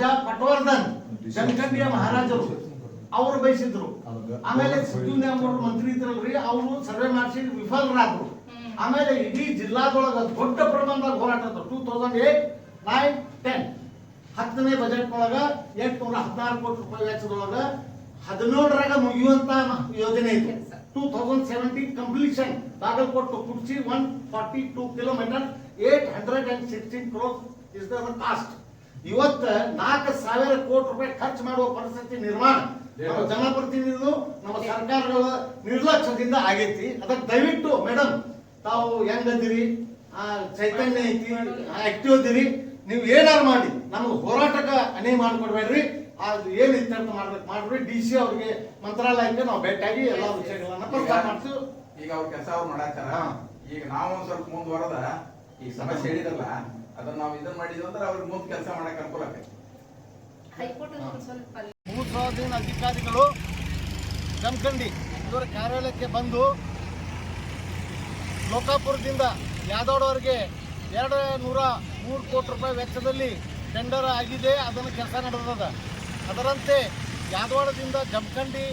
ರಾಜ ಪಟವರ್ಧನ್ ಜಮಖಂಡಿಯ ಮಹಾರಾಜರು ಅವರು ಬಯಸಿದ್ರು. ಆಮೇಲೆ ಸಿದ್ದು ಅವರು ಮಂತ್ರಿ ಇದ್ರಲ್ರಿ ಅವರು ಸರ್ವೆ ಮಾಡಿಸಿ ವಿಫಲರಾದ್ರು. ಆಮೇಲೆ ಇಡೀ ಜಿಲ್ಲಾದೊಳಗ ದೊಡ್ಡ ಪ್ರಮಾಣದಾಗ ಹೋರಾಟ two thousand eight nine ten ಹತ್ತನೇ ಬಜೆಟ್ ಒಳಗ ಎಂಟುನೂರ ಹದಿನಾರು ಕೋಟಿ ರೂಪಾಯಿ ವೆಚ್ಚದೊಳಗ ಹದಿನೇಳರಾಗ ಮುಗಿಯುವಂತ ಯೋಜನೆ ಇದೆ. Two thousand seventeen completion Bagalkot Kurchi one forty two kilometre eight hundred and sixteen crore is the cost. ಇವತ್ತ ನಾಲ್ಕು ಸಾವಿರ ಕೋಟಿ ರೂಪಾಯಿ ಖರ್ಚು ಮಾಡುವ ಪರಿಸ್ಥಿತಿ ನಿರ್ಮಾಣ. ನಮ್ಮ ಜನಪ್ರತಿನಿಧಿಗಳು ನಮ್ಮ ಸರ್ಕಾರಗಳ ನಿರ್ಲಕ್ಷ್ಯದಿಂದ ಆಗೈತಿ. ಅದಕ್ಕೆ ದಯವಿಟ್ಟು ಮೇಡಮ್ ತಾವು ಹೆಂಗದಿರಿ ಆ, ಚೈತನ್ಯ ಐತಿ ಆಕ್ಟಿವ್ ಅದಿರಿ. ನೀವು ಏನಾರು ಮಾಡಿ ನಮ್ಗೆ ಹೋರಾಟಕ್ಕೆ ಅನೇ ಮಾಡ್ಕೊಡ್ಬೇಡ್ರಿ. ಅದು ಏನು ಇತ್ಯರ್ಥ ಮಾಡ್ಬೇಕು ಮಾಡ್ರಿ ಡಿ ಸಿ ಅವ್ರಿಗೆ ಮಂತ್ರಾಲಯಕ್ಕೆ ನಾವು ಭೇಟಿಯಾಗಿ ಎಲ್ಲ ವಿಷಯಗಳನ್ನ ಪ್ರಸ್ತಾಪ ಮಾಡ್ತೀವಿ. ಈಗ ಅವ್ರ ಕೆಲಸ ಅವ್ರು ಮಾಡಾಕ್ತಾರ ಈಗ ನಾವು ಒಂದ್ ಸ್ವಲ್ಪ ಮುಂದುವರೆದ ಈ ಸಮಸ್ಯೆ ಹೇಳಿದ್ರಲ್ಲ ಅದನ್ನ ನಾವು ಇದನ್ನ ಮಾಡಿದ್ವಿ ಅಂದ್ರೆ ಅವ್ರಿಗೆ ಮುಂದ್ ಕೆಲಸ ಮಾಡಕ್ ಅನುಕೂಲ ಆಗ್ತೈತಿ. ಭೂಸ್ವಾಧೀನ ಅಧಿಕಾರಿಗಳು ಜಮಖಂಡಿ ಇವರ ಕಾರ್ಯಾಲಯಕ್ಕೆ ಬಂದು ಲೋಕಾಪುರದಿಂದ ಯಾದವಾಡವರೆಗೆ ಎರಡು ನೂರ ಮೂರು ಕೋಟಿ ರೂಪಾಯಿ ವೆಚ್ಚದಲ್ಲಿ ಟೆಂಡರ್ ಆಗಿದೆ ಅದನ್ನು ಕೆಲಸ ನಡೆದದ. ಅದರಂತೆ ಯಾದವಾಡದಿಂದ ಜಮಖಂಡಿ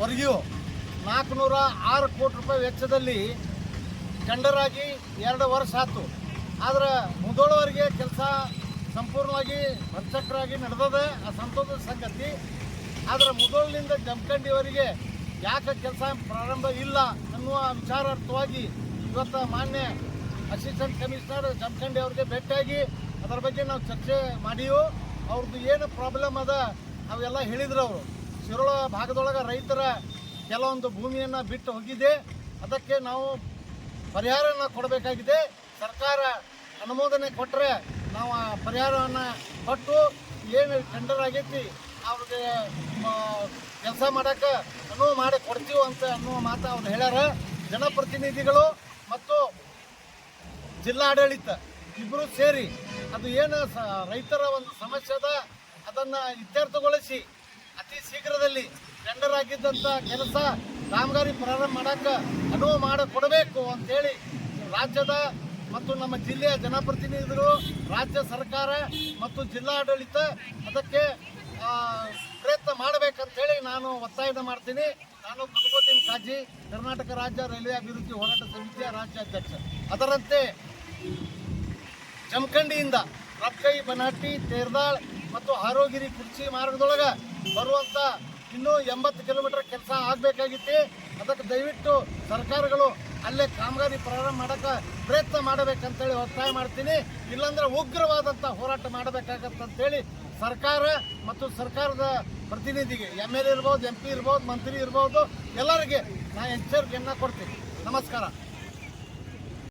ವರೆಗೂ ನಾಲ್ಕುನೂರ ಆರು ಕೋಟಿ ರೂಪಾಯಿ ವೆಚ್ಚದಲ್ಲಿ ಟೆಂಡರ್ ಆಗಿ ಎರಡು ವರ್ಷ ಆಯ್ತು. ಆದ್ರೆ ಮುದೋಳವರಿಗೆ ಕೆಲಸ ಸಂಪೂರ್ಣವಾಗಿ ಭರ್ಚಕರಾಗಿ ನಡೆದದೆ, ಆ ಸಂತೋಷದ ಸಂಗತಿ. ಆದ್ರೆ ಮುದೋಳಿನಿಂದ ಜಮಖಂಡಿವರೆಗೆ ಯಾಕೆ ಕೆಲಸ ಪ್ರಾರಂಭ ಇಲ್ಲ ಅನ್ನುವ ವಿಚಾರಾರ್ಥವಾಗಿ ಇವತ್ತು ಮಾನ್ಯ ಅಸಿಸ್ಟೆಂಟ್ ಕಮಿಷನರ್ ಜಮಖಂಡಿ ಅವ್ರಿಗೆ ಭೇಟಿಯಾಗಿ ಅದರ ಬಗ್ಗೆ ನಾವು ಚರ್ಚೆ ಮಾಡಿವು ಅವ್ರದ್ದು ಏನು ಪ್ರಾಬ್ಲಮ್ ಅದ ಅವೆಲ್ಲ ಹೇಳಿದ್ರು ಅವರು. ಶಿರೋಳ ಭಾಗದೊಳಗೆ ರೈತರ ಕೆಲವೊಂದು ಭೂಮಿಯನ್ನು ಬಿಟ್ಟು ಹೋಗಿದೆ. ಅದಕ್ಕೆ ನಾವು ಪರಿಹಾರನ ಕೊಡಬೇಕಾಗಿದೆ. ಸರ್ಕಾರ ಅನುಮೋದನೆ ಕೊಟ್ಟರೆ ನಾವು ಆ ಪರಿಹಾರವನ್ನು ಕೊಟ್ಟು ಏನು ಟೆಂಡರ್ ಆಗೈತಿ, ಅವ್ರಿಗೆ ಕೆಲಸ ಮಾಡಕ್ಕೆ ಅನುವು ಮಾಡಿ ಕೊಡ್ತೀವಿ ಅಂತ ಅನ್ನುವ ಮಾತು ಅವ್ರು ಹೇಳ್ಯಾರ. ಜನಪ್ರತಿನಿಧಿಗಳು ಮತ್ತು ಜಿಲ್ಲಾಡಳಿತ ಇಬ್ಬರು ಸೇರಿ ಅದು ಏನು ಸ- ರೈತರ ಒಂದು ಸಮಸ್ಯೆ ಅದ, ಅದನ್ನು ಇತ್ಯರ್ಥಗೊಳಿಸಿ ಅತಿ ಶೀಘ್ರದಲ್ಲಿ ಟೆಂಡರ್ ಆಗಿದ್ದಂಥ ಕೆಲಸ ಕಾಮಗಾರಿ ಪ್ರಾರಂಭ ಮಾಡೋಕ್ಕೆ ಅನುವು ಮಾಡಿ ಕೊಡಬೇಕು ಅಂತೇಳಿ ರಾಜ್ಯದ ಮತ್ತು ನಮ್ಮ ಜಿಲ್ಲೆಯ ಜನಪ್ರತಿನಿಧಿಗಳು, ರಾಜ್ಯ ಸರ್ಕಾರ ಮತ್ತು ಜಿಲ್ಲಾಡಳಿತ ಅದಕ್ಕೆ ಪ್ರಯತ್ನ ಮಾಡಬೇಕಂತೇಳಿ ನಾನು ಒತ್ತಾಯನ ಮಾಡ್ತೀನಿ. ನಾನು ಪ್ರಭುತಿನ್ ಕಾಜಿ, ಕರ್ನಾಟಕ ರಾಜ್ಯ ರೈಲ್ವೆ ಅಭಿವೃದ್ಧಿ ಹೋರಾಟ ಸಮಿತಿಯ ರಾಜ್ಯಾಧ್ಯಕ್ಷ. ಅದರಂತೆ ಜಮಖಂಡಿಯಿಂದ ರಕ್ಕೈ ಬನಾಟಿ, ತೇರ್ದಾಳ್ ಮತ್ತು ಆರೋಗಿರಿ ಕುರ್ಚಿ ಮಾರ್ಗದೊಳಗೆ ಬರುವಂತ ಇನ್ನೂ ಎಂಬತ್ತು ಕಿಲೋಮೀಟರ್ ಕೆಲಸ ಆಗಬೇಕಾಗಿತ್ತು. ಅದಕ್ಕೆ ದಯವಿಟ್ಟು ಸರ್ಕಾರಗಳು ಅಲ್ಲೇ ಕಾಮಗಾರಿ ಪ್ರಾರಂಭ ಮಾಡಕ್ಕೆ ಪ್ರಯತ್ನ ಮಾಡಬೇಕಂತೇಳಿ ಒತ್ತಾಯ ಮಾಡ್ತೀನಿ. ಇಲ್ಲಾಂದ್ರೆ ಉಗ್ರವಾದಂಥ ಹೋರಾಟ ಮಾಡಬೇಕಾಗತ್ತಂತೇಳಿ ಸರ್ಕಾರ ಮತ್ತು ಸರ್ಕಾರದ ಪ್ರತಿನಿಧಿಗೆ ಎಂ ಎಲ್ ಎ ಇರ್ಬೋದು, ಎಂ ಪಿ ಇರ್ಬೋದು, ಮಂತ್ರಿ ಇರ್ಬೋದು, ಎಲ್ಲರಿಗೆ ನಾ ಎಚ್ಚರಿಕೆಯನ್ನು ಕೊಡ್ತೀನಿ. ನಮಸ್ಕಾರ.